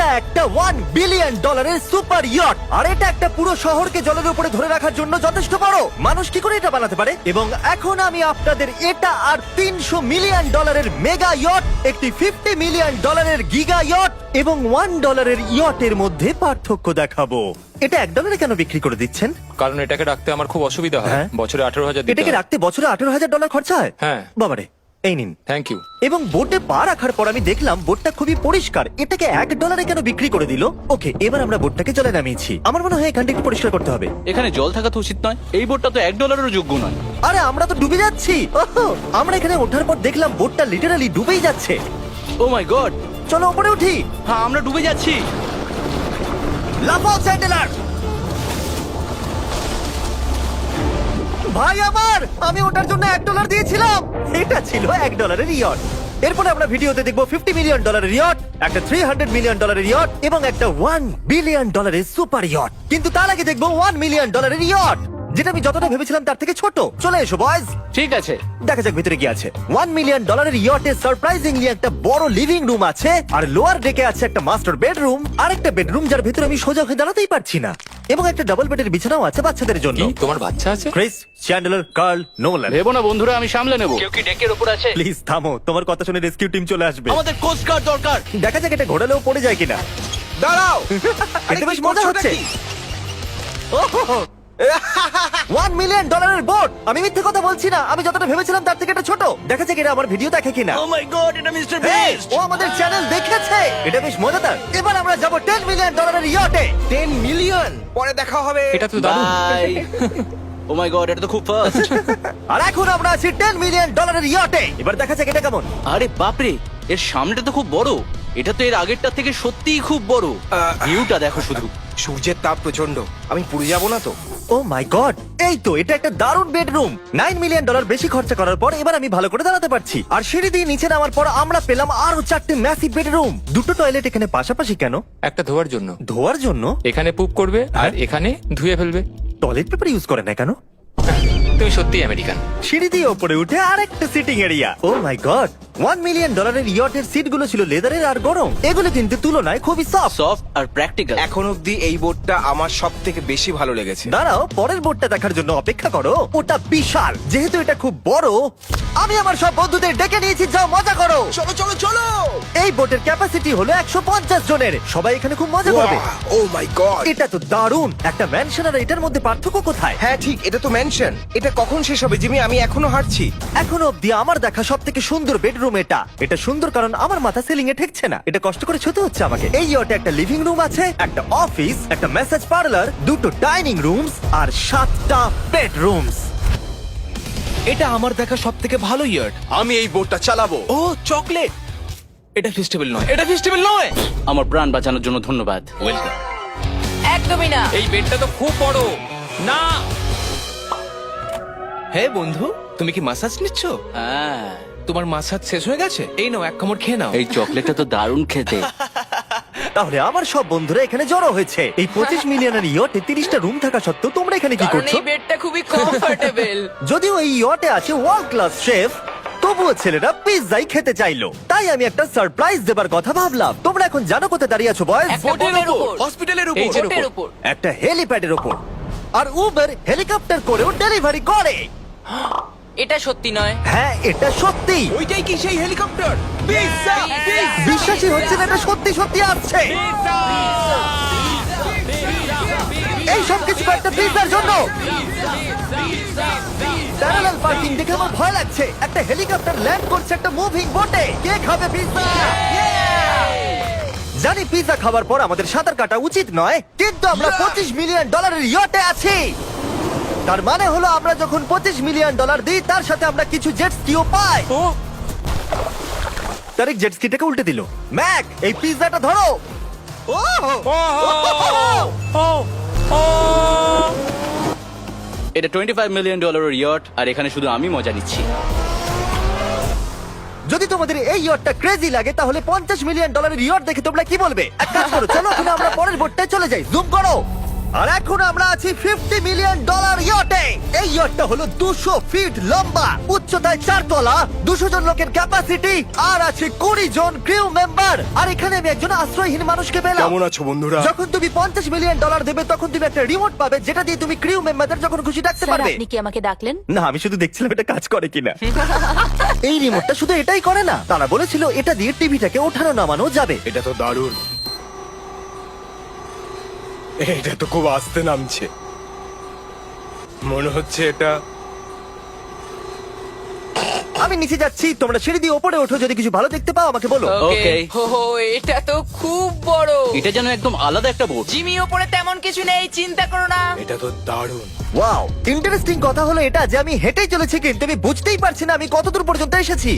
এটা একটা one billion ডলারের সুপার ইয়ট আর এটা একটা পুরো শহরকে জলের উপরে ধরে রাখার জন্য যথেষ্ট বড়। মানুষ কি করে এটা বানাতে পারে? এবং এখন আমি আপনাদের এটা আর তিনশো মিলিয়ন ডলারের মেগা ইয়ট একটি ফিফটি মিলিয়ন ডলারের গিগা ইয়ট এবং ওয়ান ডলারের ইয়টের মধ্যে পার্থক্য দেখাবো। এটা এক ডলারে কেন বিক্রি করে দিচ্ছেন? কারণ এটাকে রাখতে আমার খুব অসুবিধা হয়। হ্যাঁ। বছরে আঠারো হাজার এটাকে রাখতে বছরে আঠারো হাজার ডলার খরচা হয়? হ্যাঁ। বাবারে। এই নিন। থ্যাংক ইউ এবং বোটে পা রাখার পর আমি দেখলাম বোটটা খুবই পরিষ্কার। এটাকে এক ডলারে কেন বিক্রি করে দিল? ওকে এবার আমরা বোটটাকে জলে নামিয়েছি। আমার মনে হয় এখানটা একটু পরিষ্কার করতে হবে। এখানে জল থাকা তো উচিত নয় এই বোটটা তো এক ডলারেরও যোগ্য নয়। আরে আমরা তো ডুবে যাচ্ছি। ওহো, আমরা এখানে ওঠার পর দেখলাম বোটটা লিটারালি ডুবেই যাচ্ছে। ও মাই গড চলো উপরে উঠি। হ্যাঁ আমরা ডুবে যাচ্ছি। লাফাও স্যান্ডেলার ভাই আমার, আমি ওটার জন্য এক ডলার দিয়েছিলাম। এটা ছিল এক ডলারের ইয়ট এরপরে আমরা ভিডিওতে দেখব ফিফটি মিলিয়ন ডলারের ইয়ট একটা থ্রি হান্ড্রেড মিলিয়ন ডলারের ইয়ট এবং একটা ওয়ান বিলিয়ন ডলারের সুপার ইয়ট কিন্তু তার আগে দেখব ওয়ান মিলিয়ন ডলারের ইয়ট যেটা আমি যতটা ভেবেছিলাম তার থেকে ছোট। চলে এসো বয়স ঠিক আছে। দেখা যাক ভিতরে কি আছে। ওয়ান মিলিয়ন ডলারের ইয়টে সারপ্রাইজিংলি একটা বড় লিভিং রুম আছে আর লোয়ার ডেকে আছে একটা মাস্টার বেডরুম আর একটা বেডরুম যার ভিতরে আমি সোজা হয়ে দাঁড়াতেই পারছি না। এবং একটা ডাবল বেডের বিছানাও আছে বাচ্চাদের জন্য। কি? তোমার বাচ্চা আছে? ক্রিস চ্যান্ডেলার কার্ল নোলান ভেবো না বন্ধুরা আমি সামলে নেব। কেউ কি ডেকের উপর আছে? প্লিজ থামো। তোমার কথা শুনে রেস্কিউ টিম চলে আসবে। আমাদের কোস্ট গার্ড দরকার। দেখা যাক এটা ঘোরালেও পড়ে যায় কিনা। দাঁড়াও। এটা বেশ মজা হচ্ছে। ওয়ান মিলিয়ন ডলারের বোট আমি মিথ্যে কথা বলছি না। আমি যতটা ভেবেছিলাম তার থেকে এটা ছোট। দেখা যাক এটা আমার ভিডিও দেখে কিনা। ও মাই গড এটা মিস্টার Hey, বিস্ট ও আমাদের চ্যানেল দেখেছে! এটা বেশ মজাদার। এবার আমরা যাব 10 মিলিয়ন ডলারের ইয়টে টেন মিলিয়ন পরে দেখা হবে। এটা তো দারুণ। বাই ও মাই গড এটা তো খুব ফাস্ট আর এখন আমরা আছি 10 মিলিয়ন ডলারের ইয়টে এবার দেখা যাক এটা কেমন। আরে বাপরে এর সামনেটা তো খুব বড়। এটা তো এর আগেরটা থেকে সত্যিই খুব বড়। ভিউটা দেখো শুধু। সূর্যের তাপ প্রচণ্ড আমি পুড়ে যাব না তো। ও মাই গড এই তো এটা একটা দারুণ বেডরুম। নাইন মিলিয়ন ডলার বেশি খরচা করার পর এবার আমি ভালো করে দাঁড়াতে পারছি। আর সিঁড়ি দিয়ে নিচে নামার পর আমরা পেলাম আরও চারটে ম্যাসিভ বেডরুম দুটো টয়লেট এখানে পাশাপাশি কেন? একটা ধোয়ার জন্য। ধোয়ার জন্য? এখানে পুপ করবে আর হ্যাঁ। এখানে ধুয়ে ফেলবে। টয়লেট পেপার ইউজ করে না কেন? তুমি সত্যি আমেরিকান সিঁড়ি দিয়ে ওপরে উঠে আরেকটা sitting area oh my god. One million ডলারের ইয়টের সিটগুলো ছিল লেদারের আর গরম। এগুলো কিন্তু তুলনায় খুবই সফট সফট আর প্র্যাকটিক্যাল এখন অবধি এই বোর্ডটা আমার সব থেকে বেশি ভালো লেগেছে। দাঁড়াও পরের বোর্ডটা দেখার জন্য অপেক্ষা করো। ওটা বিশাল। যেহেতু এটা খুব বড় আমি আমার সব বন্ধুদের ডেকে নিয়েছি যাও মজা করো। চলো চলো চলো! এই বোটের ক্যাপাসিটি হলো একশো পঞ্চাশ জনের। সবাই এখানে খুব মজা করবে। ও মাই গড এটা তো দারুণ। একটা ম্যানশন আর এটার মধ্যে পার্থক্য কোথায়? হ্যাঁ ঠিক এটা তো মেনশন এটা কখন শেষ হবে জিমি? আমি এখনও হাঁটছি। এখনও অব্দি আমার দেখা সব থেকে সুন্দর বেডরুম এটা এটা সুন্দর কারণ আমার মাথা সিলিং এ ঠেকছে না। এটা কষ্ট করে ছুতে হচ্ছে আমাকে। এই ইয়টে একটা লিভিং রুম আছে একটা অফিস একটা মেসেজ পার্লার দুটো ডাইনিং রুমস আর সাতটা বেডরুমস এটা আমার দেখা সব থেকে ভালো ইয়ার্ড। আমি এই বোর্ডটা চালাবো। ও চকলেট! এটা ফেস্টিভ্যাল নয়। এটা ফেস্টিভ্যাল নয়! আমার প্রাণ বাঁচানোর জন্য ধন্যবাদ। ওয়েলকাম একদমই না। এই বেডটা তো খুব বড়। না! হে বন্ধু তুমি কি মাসাজ নিচ্ছ? হ্যাঁ। তোমার মাসাজ শেষ হয়ে গেছে? এই নাও এক কামড় খেয়ে নাও। এই চকলেটটা তো দারুণ খেতে। তাহলে আমার সব বন্ধুরা এখানে জড়ো হয়েছে। এই পঁচিশ মিলিয়নের ইয়টে তিরিশটা রুম থাকা সত্ত্বেও তোমরা এখানে কি কারণ করছ? এই বেডটা খুবই কমফোর্টেবল যদিও এই ইয়টে আছে ওয়ার্ল্ড ক্লাস শেফ তবুও ছেলেরা পিৎজাই খেতে চাইলো। তাই আমি একটা সারপ্রাইজ দেবার কথা ভাবলাম। তোমরা এখন জানো কোথায় দাঁড়িয়ে আছো বয়স একটা বোটের উপর। হসপিটালের এই উপর। যে বোটের উপর। একটা হেলিপ্যাডের ওপর আর উবের হেলিকপ্টার করেও ডেলিভারি করে। এটা সত্যি নয়। হ্যাঁ এটা সত্যি। ওইটাই কি সেই হেলিকপ্টার? বিশ্বাসই হচ্ছে না এটা সত্যি সত্যি আসছে। এই সব কিছু একটা পিৎজার জন্য। প্যারালাল পার্কিং দেখে আমার ভয় লাগছে। একটা হেলিকপ্টার ল্যান্ড করছে একটা মুভিং বোটে কে খাবে পিৎজা? জানি পিৎজা খাবার পর আমাদের সাঁতার কাটা উচিত নয় কিন্তু আমরা পঁচিশ মিলিয়ন ডলারের ইয়টে আছি। তার মানে হলো আমরা যখন পঁচিশ মিলিয়ন ডলার দিই তার সাথে আমরা কিছু জেট স্কিও পাই। ও। তারিক জেট স্কিটাকে উল্টে দিল। ম্যাক এই পিৎজাটা ধরো। ও। ও। ও। এটা টোয়েন্টি ফাইভ মিলিয়ন ডলারের ইয়ট আর এখানে শুধু আমি মজা নিচ্ছি। যদি তোমাদের এই ইয়টটা ক্রেজি লাগে তাহলে পঞ্চাশ মিলিয়ন ডলারের ইয়ট দেখে তোমরা কি বলবে? এক কাজ করো চলো এখন আমরা পরের বোর্ডটায় চলে যাই। জুম করো। আর এখন আমরা আছি ফিফটি মিলিয়ন ডলার ইয়টে এই ইয়টটা হলো দুশো ফিট লম্বা উচ্চতায় চার তলা দুশো জন লোকের ক্যাপাসিটি আর আছে কুড়ি জন ক্রিউ মেম্বার আর এখানে আমি একজন আশ্রয়হীন মানুষকে পেলাম। কেমন আছো বন্ধুরা? যখন তুমি পঞ্চাশ মিলিয়ন ডলার দেবে তখন তুমি একটা রিমোট পাবে যেটা দিয়ে তুমি ক্রিউ মেম্বারদের যখন খুশি ডাকতে স্যার পারবে। আপনি কি আমাকে ডাকলেন? না আমি শুধু দেখছিলাম এটা কাজ করে কিনা। এই রিমোটটা শুধু এটাই করে না। তারা বলেছিল এটা দিয়ে টিভিটাকে ওঠানো নামানো যাবে। এটা তো দারুণ। এটা তো খুব আস্তে নামছে। মনে হচ্ছে এটা আমি নিচে যাচ্ছি তোমরা সিঁড়ি দিয়ে ওপরে ওঠো যদি কিছু ভালো দেখতে পাও আমাকে বলো। ওকে হো এটা তো খুব বড়। এটা যেন একদম আলাদা একটা বোট। জিমি ওপরে তেমন কিছু নেই চিন্তা করো না। এটা তো দারুণ। ওয়াও ইন্টারেস্টিং কথা হলো এটা যে আমি হেঁটেই চলেছি কিন্তু আমি বুঝতেই পারছি না আমি কতদূর পর্যন্ত এসেছি।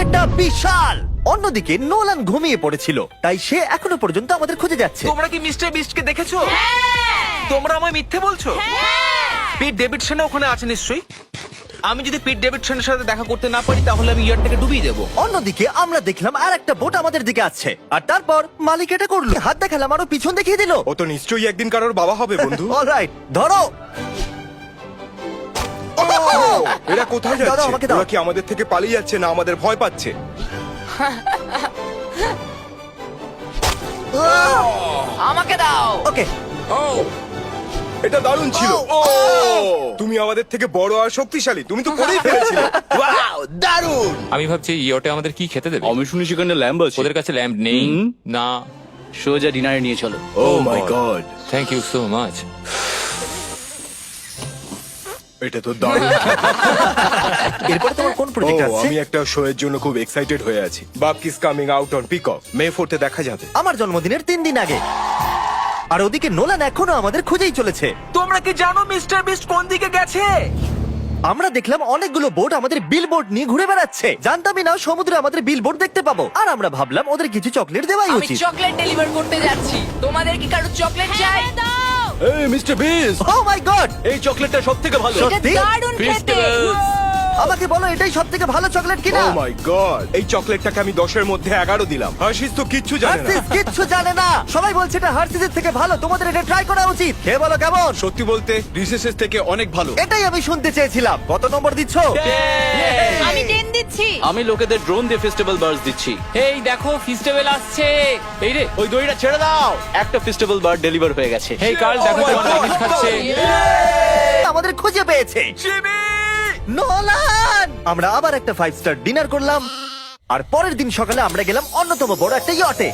এটা বিশাল! অন্যদিকে নোলান ঘুমিয়ে পড়েছিল তাই সে এখনও পর্যন্ত আমাদের খুঁজে যাচ্ছে। তোমরা কি মিস্টার বিস্টকে দেখেছ? তোমরা আমায় মিথ্যে বলছো? পিট ডেভিডসন ওখানে আছে নিশ্চয়ই? আমি যদি পিট ডেভিডসনের সাথে দেখা করতে না পারি তাহলে আমি ইয়ারটাকে ডুবিয়ে দেবো। অন্যদিকে আমরা দেখলাম আর একটা বোট আমাদের দিকে আসছে আর তারপর মালিক এটা করল। হাত দেখালাম আরও পিছন দেখিয়ে দিল। ও তো নিশ্চয়ই একদিন কারোর বাবা হবে বন্ধু। অলরাইট ধরো। এরা কোথায় দাও, যাচ্ছে? আমাকে দাও। ওরা কি আমাদের থেকে পালিয়ে যাচ্ছে না আমাদের ভয় পাচ্ছে? আমাকে দাও। ওকে। এটা দারুণ ছিল। ও। তুমি আমাদের থেকে বড় আর শক্তিশালী তুমি তো করেই ফেলেছিলে। ওয়াও দারুণ। আমি ভাবছি ইয়োটে আমাদের কি খেতে দেবে? আমি শুনি সেখানে ল্যাম্ব আছে। ওদের কাছে ল্যাম্প নেই। না। সোজা ডিনারে নিয়ে চলো। ও my god thank you so much এটা তো দারুণ এরপরে তোমার কোন ও প্রজেক্ট আছে? আমি একটা শো এর জন্য খুব এক্সাইটেড হয়ে আছি। বাপ kiss coming out on Peacock May ফোর্থে দেখা যাবে। আমার জন্মদিনের তিন দিন আগে। আর ওদিকে নোলান এখনও আমাদের খুঁজেই চলেছে। তোমরা কি জানো মিস্টার বিস্ট কোন দিকে গেছে? আমরা দেখলাম অনেকগুলো বোট আমাদের বিল বোর্ড নিয়ে ঘুরে বেড়াচ্ছে। জানতামই না সমুদ্রে আমাদের বিল বোর্ড দেখতে পাবো। আর আমরা ভাবলাম ওদের কিছু চকলেট দেওয়াই আমি উচিত। চকলেট ডেলিভার করতে যাচ্ছি। তোমাদের কি কারও চকলেট চাই? এই মিস্টার বিস ও মাই গড এই চকলেটটা সব থেকে ভালো সত্যি? দারুণ খেতে। আমাকে বলো এটাই সব থেকে ভালো চকলেট কিনা? ও মাই গড Oh এই চকলেটটাকে আমি দশের মধ্যে এগারো দিলাম। হার্শিস তো কিচ্ছু জানে না। হার্সিস কিচ্ছু জানে না। সবাই বলছে এটা হার্সিসের থেকে ভালো তোমাদের এটা ট্রাই করা উচিত। কে বলো কেমন? সত্যি বলতে রিসেসেস থেকে অনেক ভালো। এটাই আমি শুনতে চেয়েছিলাম। কত নম্বর দিচ্ছ? আমি টেন দিচ্ছি। আমি লোকেদের ড্রোন দিয়ে ফেস্টিভ্যাল বার্স দিচ্ছি। এই দেখো ফেস্টিভ্যাল আসছে। এই রে ওই দড়িটা ছেড়ে দাও। একটা ফেস্টিভ্যাল বার ডেলিভার হয়ে গেছে। হেই কার্ল দেখো Oh তোমার God! খাচ্ছে। আমাদের খুঁজে পেয়েছে। নোলান! আমরা আবার একটা ফাইভ স্টার ডিনার করলাম। আর পরের দিন সকালে আমরা গেলাম অন্যতম বড় একটা ইয়টে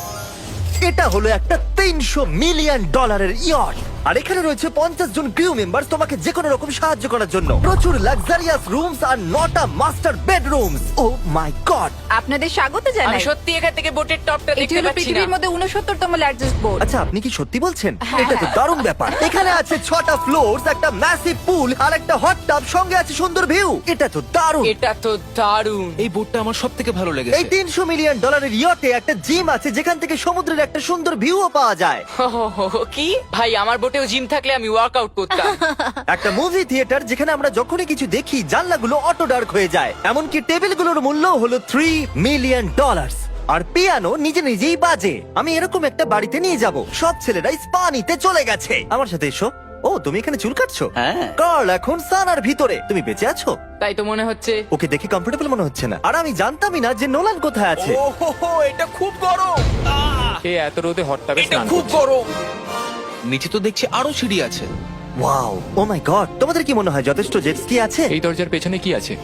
এটা হলো একটা তিনশো মিলিয়ন ডলারের ইয়ট আর এখানে রয়েছে পঞ্চাশ জন ক্রিউ মেম্বার তোমাকে যে কোনো রকম সাহায্য করার জন্য। প্রচুর লাক্সারিয়াস রুমস আর নটা master bedrooms oh my god আপনাদের স্বাগত আমি জানাই সত্যি এখান থেকে বোটের টপটা এটি দেখতে হলো পাচ্ছি না। পৃথিবীর মধ্যে উনসত্তরতম লার্জেস্ট বোর্ড আচ্ছা আপনি কি সত্যি বলছেন? হ্যাঁ। এটা তো দারুণ ব্যাপার। এখানে আছে ছটা ফ্লোর একটা ম্যাসিভ পুল আর একটা হট টাব সঙ্গে আছে সুন্দর ভিউ এটা তো দারুণ। এটা তো দারুণ। এই বোটটা আমার সব থেকে ভালো এই লেগেছে তিনশো মিলিয়ন ডলারের ইয়টে একটা জিম আছে যেখান থেকে সমুদ্রের একটা সুন্দর ভিউও পাওয়া যায়। কি? ভাই আমার বোটেও জিম থাকলে আমি ওয়ার্কআউট করতাম। একটা মুভি থিয়েটার যেখানে আমরা যখনই কিছু দেখি জানলাগুলো অটো ডার্ক হয়ে যায়। এমনকি টেবিলগুলোর মূল্য হলো থ্রি মিলিয়ন ডলার আর পিয়ানো নিজে নিজেই বাজে। আমি এরকম একটা বাড়িতে নিয়ে যাব। সব ছেলেরাই স্পা নিতে চলে গেছে। আমার সাথে এসো। ও তুমি এখানে চুল কাটছো? হ্যাঁ। কার্ল এখন সানার ভিতরে। তুমি বেঁচে আছো? তাই তো মনে হচ্ছে। ওকে দেখে কমফোর্টেবল মনে হচ্ছে না। আর আমি জানতামই না যে নোলান কোথায় আছে। ও হো হো এটা খুব গরম। এত রোদে হট টাবে স্নান খুব গরম। নিচে তো দেখছি আরও সিঁড়ি আছে। ওয়াও ও মাই গড তোমাদের কি মনে হয় যথেষ্ট জেট স্কি আছে? এই দরজার পেছনে কি আছে?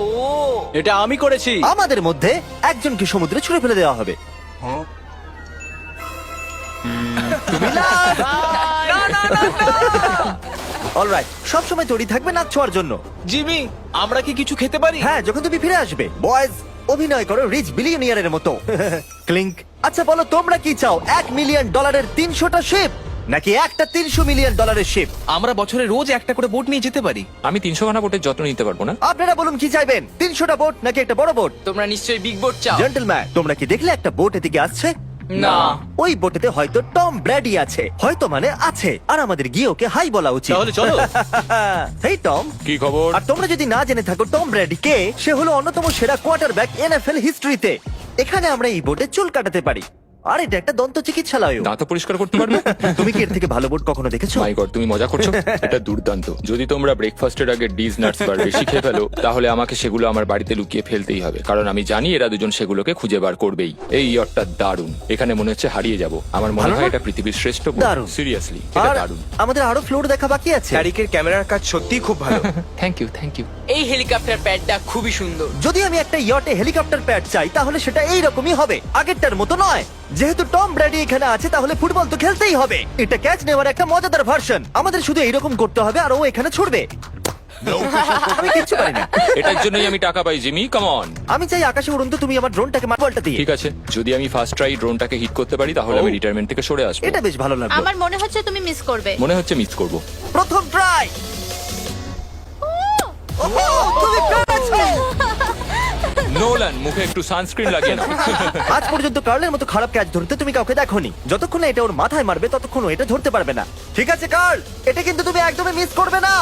ও। এটা আমি করেছি। আমাদের মধ্যে একজনকে সমুদ্রে ছুড়ে ফেলে দেওয়া হবে। অলরাইট সব সময় তৈরি থাকবে নাচ ছোঁয়ার জন্য। জিমি আমরা কি কিছু খেতে পারি? হ্যাঁ যখন তুমি ফিরে আসবে। বয়েজ অভিনয় করো রিচ বিলিয়নিয়ারের মতো। ক্লিংক আচ্ছা বলো তোমরা কি চাও? এক মিলিয়ন ডলারের তিনশোটা শিপ নাকি একটা তিনশো মিলিয়ন ডলারের শিপ আমরা বছরে রোজ একটা করে বোট নিয়ে যেতে পারি। আমি তিনশো খানা বোটের যত্ন নিতে পারব না। আপনারা বলুন কি চাইবেন? তিনশোটা বোট নাকি একটা বড় বোট তোমরা নিশ্চয়ই বিগ বোট চাও। জেন্টলম্যান তোমরা কি দেখলে একটা বোট এদিকে আসছে? না। ওই বোটেতে হয়তো টম ব্র্যাডি আছে। হয়তো মানে আছে। আর আমাদের গিয়ে ওকে হাই বলা উচিত। তাহলে চলো। হেই টম কি খবর? আর তোমরা যদি না জেনে থাকো টম ব্র্যাডি কে সে হলো অন্যতম সেরা কোয়ার্টারব্যাক এনএফএল হিস্ট্রিতে এখানে আমরা এই বোটে চুল কাটাতে পারি। আর এটা একটা দন্ত চিকিৎসালয় দাঁত পরিষ্কার করতে পারবে? তুমি কি এর থেকে ভালো বোর্ড কখনো দেখেছ? মাই গড তুমি মজা করছ? এটা দুর্দান্ত। যদি তোমরা ব্রেকফাস্টের আগে ডিজ নাটস বার বেশি খেয়ে ফেলো তাহলে আমাকে সেগুলো আমার বাড়িতে লুকিয়ে ফেলতেই হবে। কারণ আমি জানি এরা দুজন সেগুলোকে খুঁজে বার করবেই। এই ইয়টটা দারুণ। এখানে মনে হচ্ছে হারিয়ে যাব। আমার মনে হয় এটা পৃথিবীর শ্রেষ্ঠ দারুণ। সিরিয়াসলি এটা আর দারুণ। আমাদের আরও ফ্লোর দেখা বাকি আছে। ট্যারিকের ক্যামেরার কাজ সত্যিই খুব ভালো। থ্যাংক ইউ থ্যাংক ইউ এই হেলিকপ্টার প্যাডটা খুবই সুন্দর। যদি আমি একটা ইয়টে হেলিকপ্টার প্যাড চাই তাহলে সেটা এই রকমই হবে। আগেরটার মতো নয়। যেহেতু টম ব্র্যাডি এখানে আছে তাহলে ফুটবল তো খেলতেই হবে। এটা ক্যাচ নেওয়ার একটা মজাদার ভার্সন আমাদের শুধু এইরকম করতে হবে আর ও এখানে ছুটবে। আমি কিচ্ছু পারি না। এটার জন্যই আমি টাকা পাই জিমি কাম অন আমি চাই আকাশে তুমি আমার ড্রোনটাকে মারবলটা দিয়ে। ঠিক আছে যদি আমি ফার্স্ট ট্রাই ড্রোনটাকে হিট করতে পারি তাহলে আমি রিটায়ারমেন্ট থেকে সরে আসব। এটা বেশ ভালো লাগল। আমার মনে হচ্ছে তুমি মিস করবে। মনে হচ্ছে মিস করব। প্রথম ট্রাই তুমি পেরেছ! নোলান মুখে একটু সানস্ক্রিন লাগিয়ে নাও। আজ পর্যন্ত কার্লের মতো খারাপ ক্যাচ ধরতে তুমি কাউকে দেখোনি। যতক্ষণ না এটা ওর মাথায় মারবে ততক্ষণ ও এটা ধরতে পারবে না। ঠিক আছে কার্ল? এটা কিন্তু তুমি একদমই মিস করবে না।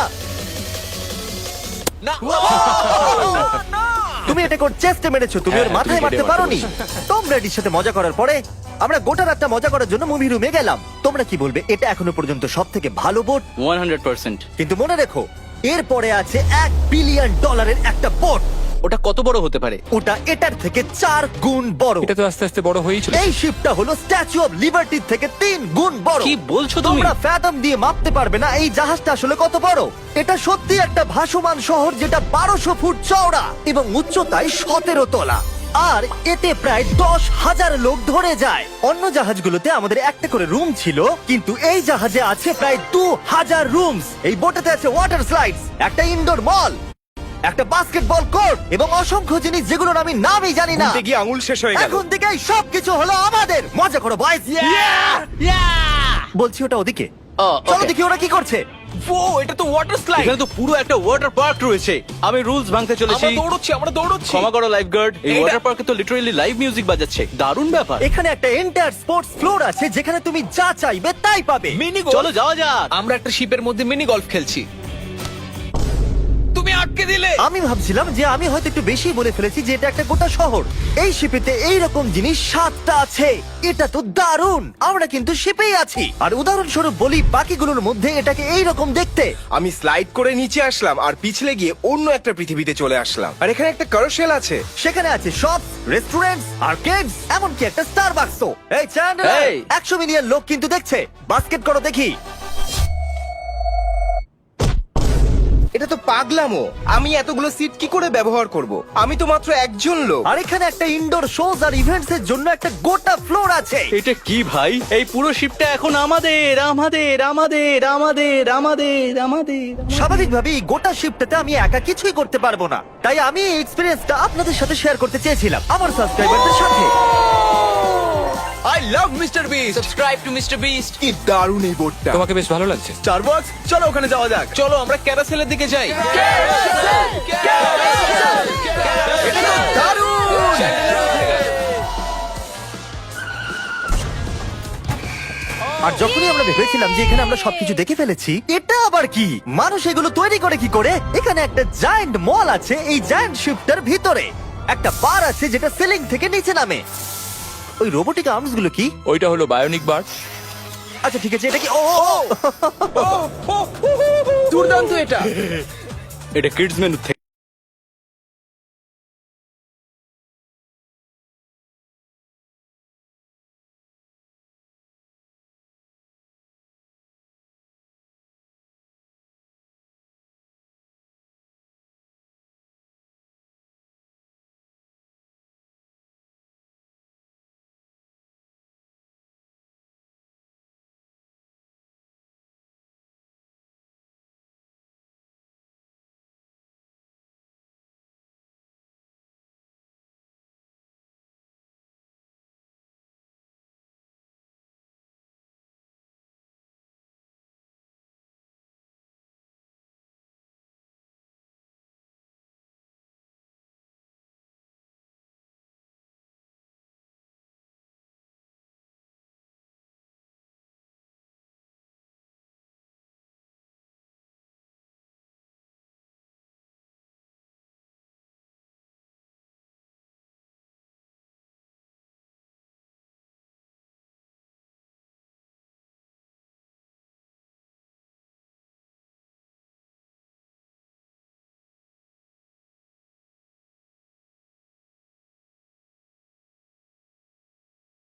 তুমি এটা কোর চেস্টে মেরেছো তুমি ওর হ্যাঁ, মাথায় তুমি মারতে মারতে পারোনি টম ব্র্যাডির সাথে মজা করার পরে আমরা গোটা রাতটা মজা করার জন্য মুভি রুমে গেলাম। তোমরা কি বলবে এটা এখনও পর্যন্ত সব থেকে ভালো বোট ওয়ান হান্ড্রেড পার্সেন্ট কিন্তু মনে রেখো এরপরে আছে এক বিলিয়ন ডলারের একটা বোট ওটা কত বড় হতে পারে? ওটা এটার থেকে চার গুণ বড়। এটা তো আস্তে আস্তে বড় হয়েই চলেছে। এই শিপটা হলো স্ট্যাচু অফ লিবার্টির থেকে তিন গুণ বড়। কি বলছো তুমি? তোমরা ফ্যাথম দিয়ে মাপতে পারবে না এই জাহাজটা আসলে কত বড়। এটা সত্যি একটা ভাসমান শহর যেটা বারোশো ফুট চওড়া এবং উচ্চতায় সতেরো তলা। আর এতে প্রায় দশ হাজার লোক ধরে যায়। অন্য জাহাজগুলোতে আমাদের একটা করে রুম ছিল কিন্তু এই জাহাজে আছে প্রায় দু হাজার রুমস এই বোটেতে আছে ওয়াটার স্লাইডস একটা ইনডোর মল একটা বাস্কেটবল কোর্ট এবং অসংখ্য জিনিস যেগুলোর আমি নামই জানি না। গিয়ে আঙুল শেষ হয়ে গেল। এখন থেকেই সবকিছু হলো আমাদের। মজা করো বয়স বলছি ওটা ওদিকে। ও, চলো okay. দেখি ওরা কি করছে। ও এটা তো ওয়াটার স্লাইড এখানে তো পুরো একটা ওয়াটার পার্ক রয়েছে। আমি রুলস ভাঙতে চলেছি। আমরা দৌড়চ্ছি আমরা দৌড়চ্ছি। ক্ষমা করো লাইফ গার্ড এই এইটা- ওয়াটার পার্কে তো লিটারালি লাইভ মিউজিক বাজাচ্ছে। দারুণ ব্যাপার। এখানে একটা এন্টায়ার স্পোর্টস ফ্লোর আছে যেখানে তুমি যা চাইবে তাই পাবে। মিনি চলো যাওয়া যাক। আমরা একটা শিপের মধ্যে মিনি গলফ খেলছি। আটকে দিলে। আমি ভাবছিলাম যে আমি হয়তো একটু বেশি বলে ফেলেছি যে এটা একটা গোটা শহর। এই শিপেতে এই রকম জিনিস সাতটা আছে। এটা তো দারুণ। আমরা কিন্তু শিপেই আছি। আর উদাহরণস্বরূপ বলি বাকিগুলোর মধ্যে এটাকে এই রকম দেখতে। আমি স্লাইড করে নিচে আসলাম আর পিছলে গিয়ে অন্য একটা পৃথিবীতে চলে আসলাম। আর এখানে একটা কারোসেল আছে। সেখানে আছে শপ রেস্টুরেন্টস আর্কেডস এমনকি একটা স্টার বাক্সও এই চ্যান্ডেলার এই। একশো মিলিয়ন লোক কিন্তু দেখছে। বাস্কেট করো দেখি। এটা তো পাগলামো। আমি এতগুলো সিট কি করে ব্যবহার করব? আমি তো মাত্র একজন লোক। আর এখানে একটা ইনডোর শোজ আর ইভেন্টস এর জন্য একটা গোটা ফ্লোর আছে। এটা কি ভাই? এই পুরো শিপটা এখন আমাদের আমাদের আমাদের আমাদের আমাদের আমাদের স্বাভাবিকভাবেই এই গোটা শিফটটাতে আমি একা কিছুই করতে পারব না। তাই আমি এই এক্সপিরিয়েন্সটা আপনাদের সাথে শেয়ার করতে চেয়েছিলাম আমার সাবস্ক্রাইবারদের সাথে। I love mister beast subscribe to mister beast কি দারুণ এই বোর্ডটা। তোমাকে বেশ ভালো লাগছে। স্টারবাকস চলো ওখানে যাওয়া যাক। চলো আমরা ক্যারাসেলের দিকে যাই। আর যখনই আমরা ভেবেছিলাম যে এখানে আমরা সবকিছু দেখে ফেলেছি এটা আবার কি? মানুষ এগুলো তৈরি করে কি করে? এখানে একটা জায়ান্ট মল আছে এই জায়ান্ট শিফটার ভিতরে। একটা বার আছে যেটা সিলিং থেকে নিচে নামে। ওই রোবোটিক আর্মসগুলো কি? ওইটা হলো বায়োনিক বার আচ্ছা ঠিক আছে এটা কি ও ও, ও। দুর্দান্ত এটা। এটা কিডস মেনু থেকে।